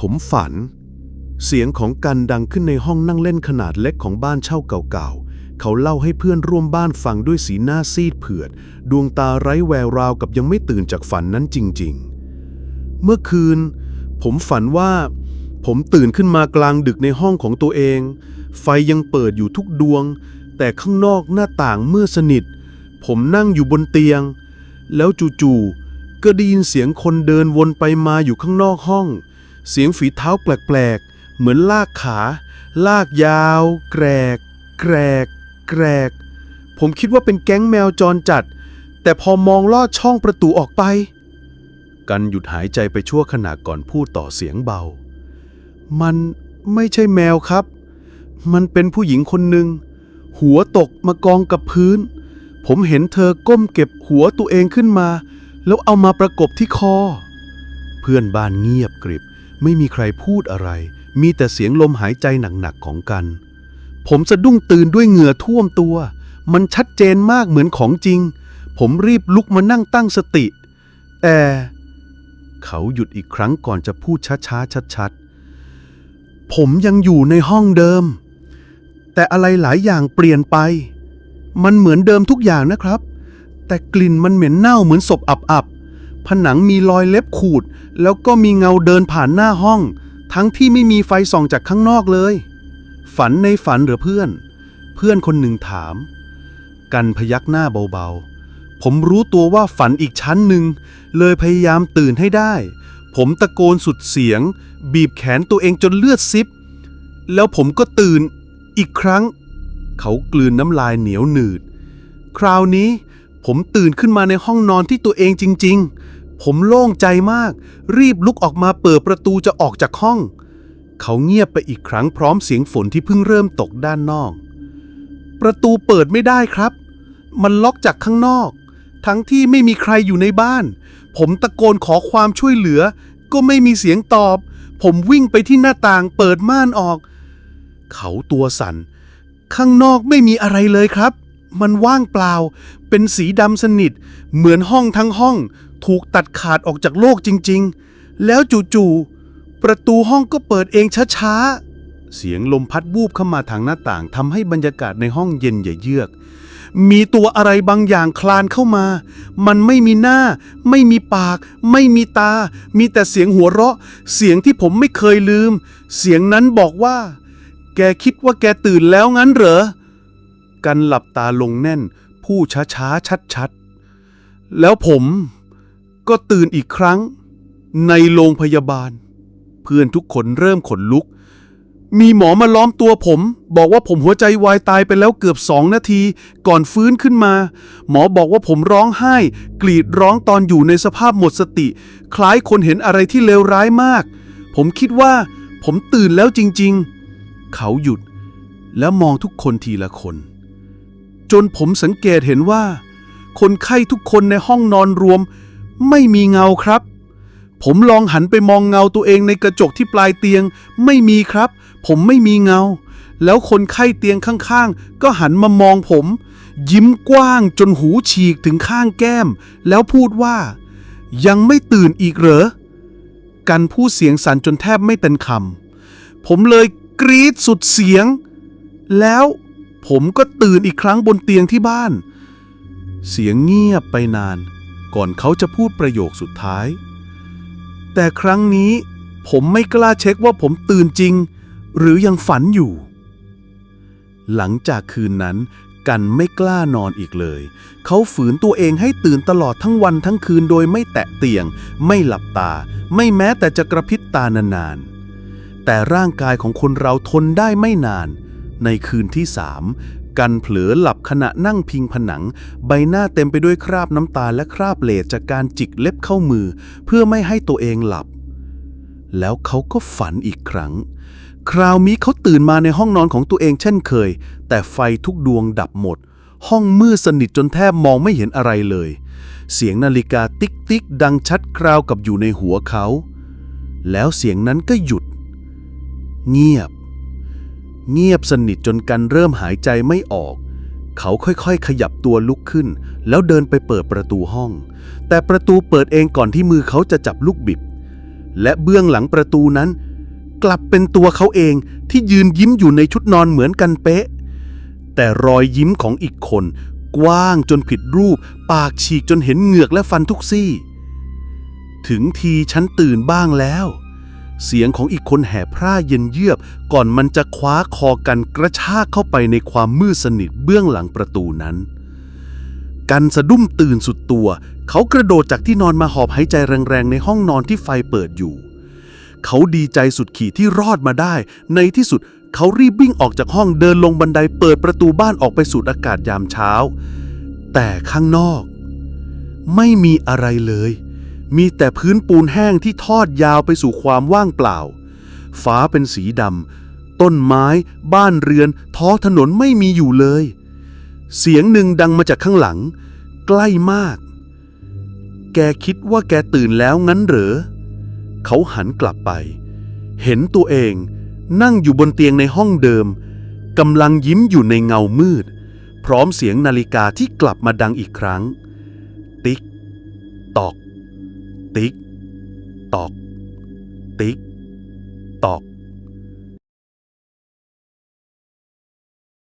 ผมฝัน เสียงของกันดังขึ้นในห้องนั่งเล่นขนาดเล็กของบ้านเช่าเก่าๆ เขาเล่าให้เพื่อนร่วมบ้านฟังด้วยสีหน้าซีดเผือด ดวงตาไร้แววราวกับยังไม่ตื่นจากฝันนั้นจริงๆ เมื่อคืน ผมฝันว่า ผมตื่นขึ้นมากลางดึกในห้องของตัวเอง ไฟยังเปิดอยู่ทุกดวง แต่ข้างนอกหน้าต่างมืดสนิท ผมนั่งอยู่บนเตียง แล้วจู่ๆก็ได้ยินเสียงคนเดินวนไปมาอยู่ข้างนอกห้อง เสียงฝีเท้าแปลกๆ เหมือนลากขา ลากยาว แกรก แกรก แกรก ผมคิดว่าเป็นแก๊งแมวจรจัด แต่พอมองลอดช่องประตูออกไป กันหยุดหายใจไปชั่วขณะก่อนพูดต่อเสียงเบา มันไม่ใช่แมวครับ มันเป็นผู้หญิงคนหนึ่ง หัวตกมากองกับพื้น ผมเห็นเธอก้มเก็บหัวตัวเองขึ้นมา แล้วเอามาประกบที่คอ เพื่อนบ้านเงียบกริบ ไม่มีใครพูดอะไร มีแต่เสียงลมหายใจหนักๆของกัน ผมสะดุ้งตื่นด้วยเหงื่อท่วมตัว มันชัดเจนมากเหมือนของจริง ผมรีบลุกมานั่งตั้งสติ แต่เขาหยุดอีกครั้งก่อนจะพูดช้าๆชัดๆ ผมยังอยู่ในห้องเดิม แต่อะไรหลายอย่างเปลี่ยนไป มันเหมือนเดิมทุกอย่างนะครับ แต่กลิ่นมันเหม็นเน่าเหมือนศพอับๆ ผนังมีรอยเล็บขูด แล้วก็มีเงาเดินผ่านหน้าห้อง ทั้งที่ไม่มีไฟส่องจากข้างนอกเลย ฝันในฝันหรือเพื่อน เพื่อนคนหนึ่งถาม กันพยักหน้าเบาๆ ผมรู้ตัวว่าฝันอีกชั้นหนึ่ง เลยพยายามตื่นให้ได้ ผมตะโกนสุดเสียง บีบแขนตัวเองจนเลือดซิบ แล้วผมก็ตื่นอีกครั้ง เขากลืนน้ำลายเหนียวหนืด คราวนี้ผมตื่นขึ้นมาในห้องนอนที่ตัวเองจริงๆ ผมโล่งใจมาก รีบลุกออกมาเปิดประตูจะออกจากห้อง เขาเงียบไปอีกครั้งพร้อมเสียงฝนที่เพิ่งเริ่มตกด้านนอก ประตูเปิดไม่ได้ครับ มันล็อกจากข้างนอก ทั้งที่ไม่มีใครอยู่ในบ้าน ผมตะโกนขอความช่วยเหลือ ก็ไม่มีเสียงตอบ ผมวิ่งไปที่หน้าต่างเปิดม่านออก เขาตัวสั่น ข้างนอกไม่มีอะไรเลยครับ มันว่างเปล่า เป็นสีดำสนิท เหมือนห้องทั้งห้อง ถูกตัดขาดออกจากโลกจริง ๆ แล้วจู่ๆประตูห้องก็เปิดเองช้าๆ เสียงลมพัดวูบเข้ามาทางหน้าต่างทำให้บรรยากาศในห้องเย็นอย่าเยือก มีตัวอะไรบางอย่างคลานเข้ามา มันไม่มีหน้า ไม่มีปาก ไม่มีตา มีแต่เสียงหัวเราะ เสียงที่ผมไม่เคยลืม เสียงนั้นบอกว่า แกคิดว่าแกตื่นแล้วงั้นเหรอ กันหลับตาลงแน่นพูดช้าๆชัดๆแล้วผม ก็ตื่นอีกครั้ง ในโรงพยาบาล เพื่อนทุกคนเริ่มขนลุก มีหมอมาล้อมตัวผม บอกว่าผมหัวใจวายตายไปแล้วเกือบสองนาที ก่อนฟื้นขึ้นมา หมอบอกว่าผมร้องไห้ กรีดร้องตอนอยู่ในสภาพหมดสติ คล้ายคนเห็นอะไรที่เลวร้ายมาก ผมคิดว่า ผมตื่นแล้วจริง ๆ เขาหยุด แล้วมองทุกคนทีละคน จนผมสังเกตเห็นว่า คนไข้ทุกคนในห้องนอนรวม ไม่มีเงาครับ ผมลองหันไปมองเงาตัวเองในกระจกที่ปลายเตียง ไม่มีครับ ผมไม่มีเงา แล้วคนไข้เตียงข้างๆ ก็หันมามองผม ยิ้มกว้างจนหูฉีกถึงข้างแก้ม แล้วพูดว่า ยังไม่ตื่นอีกเหรอ กันพูดเสียงสั่นจนแทบไม่เป็นคำผมเลยกรีดสุดเสียง แล้วผมก็ตื่นอีกครั้งบนเตียงที่บ้าน เสียงเงียบไปนาน ก่อนเขาจะพูดประโยคสุดท้าย แต่ครั้งนี้ผมไม่กล้าเช็คว่าผมตื่นจริง หรือยังฝันอยู่ หลังจากคืนนั้นกันไม่กล้านอนอีกเลย เขาฝืนตัวเองให้ตื่นตลอดทั้งวันทั้งคืนโดยไม่แตะเตียง ไม่หลับตา ไม่แม้แต่จะกระพริบตานานๆ แต่ร่างกายของคนเราทนได้ไม่นาน ในคืนที่สาม กันเผลอหลับขณะนั่งพิงผนัง ใบหน้าเต็มไปด้วยคราบน้ำตาและคราบเลดจากการจิกเล็บเข้ามือ เพื่อไม่ให้ตัวเองหลับ แล้วเขาก็ฝันอีกครั้ง คราวนี้เขาตื่นมาในห้องนอนของตัวเองเช่นเคย แต่ไฟทุกดวงดับหมด ห้องมืดสนิทจนแทบมองไม่เห็นอะไรเลย เสียงนาฬิกาติ๊กติ๊กดังชัดคราวกับอยู่ในหัวเขา แล้วเสียงนั้นก็หยุด เงียบ เงียบสนิทจนกันเริ่มหายใจไม่ออก เขาค่อยๆ ขยับตัวลุกขึ้น แล้วเดินไปเปิดประตูห้อง แต่ประตูเปิดเองก่อนที่มือเขาจะจับลูกบิดและเบื้องหลังประตูนั้น กลับเป็นตัวเขาเองที่ยืนยิ้มอยู่ในชุดนอนเหมือนกันเป๊ะ แต่รอยยิ้มของอีกคน กว้างจนผิดรูป ปากฉีกจนเห็นเหงือกและฟันทุกซี่ ถึงทีฉันตื่นบ้างแล้ว เสียงของอีกคนแห่พร่าเย็นเยือกก่อนมันจะคว้าคอกันกระชากเข้าไปในความมืดสนิทเบื้องหลังประตูนั้น กันสะดุ้งตื่นสุดตัว เขากระโดดจากที่นอนมาหอบหายใจแรงๆ ในห้องนอนที่ไฟเปิดอยู่ เขาดีใจสุดขีดที่รอดมาได้ ในที่สุดเขารีบวิ่งออกจากห้องเดินลงบันไดเปิดประตูบ้านออกไปสูดอากาศยามเช้า แต่ข้างนอก ไม่มีอะไรเลย มีแต่พื้นปูนแห้งที่ทอดยาวไปสู่ความว่างเปล่า ฟ้าเป็นสีดำ ต้นไม้ บ้านเรือน ท้อถนนไม่มีอยู่เลย เสียงหนึ่งดังมาจากข้างหลัง ใกล้มาก แกคิดว่าแกตื่นแล้วงั้นเหรอ เขาหันกลับไป เห็นตัวเองนั่งอยู่บนเตียงในห้องเดิมกำลังยิ้มอยู่ในเงามืด พร้อมเสียงนาฬิกาที่กลับมาดังอีกครั้ง ติ๊ก ตอก ติ๊ก ตอก ติ๊ก ตอก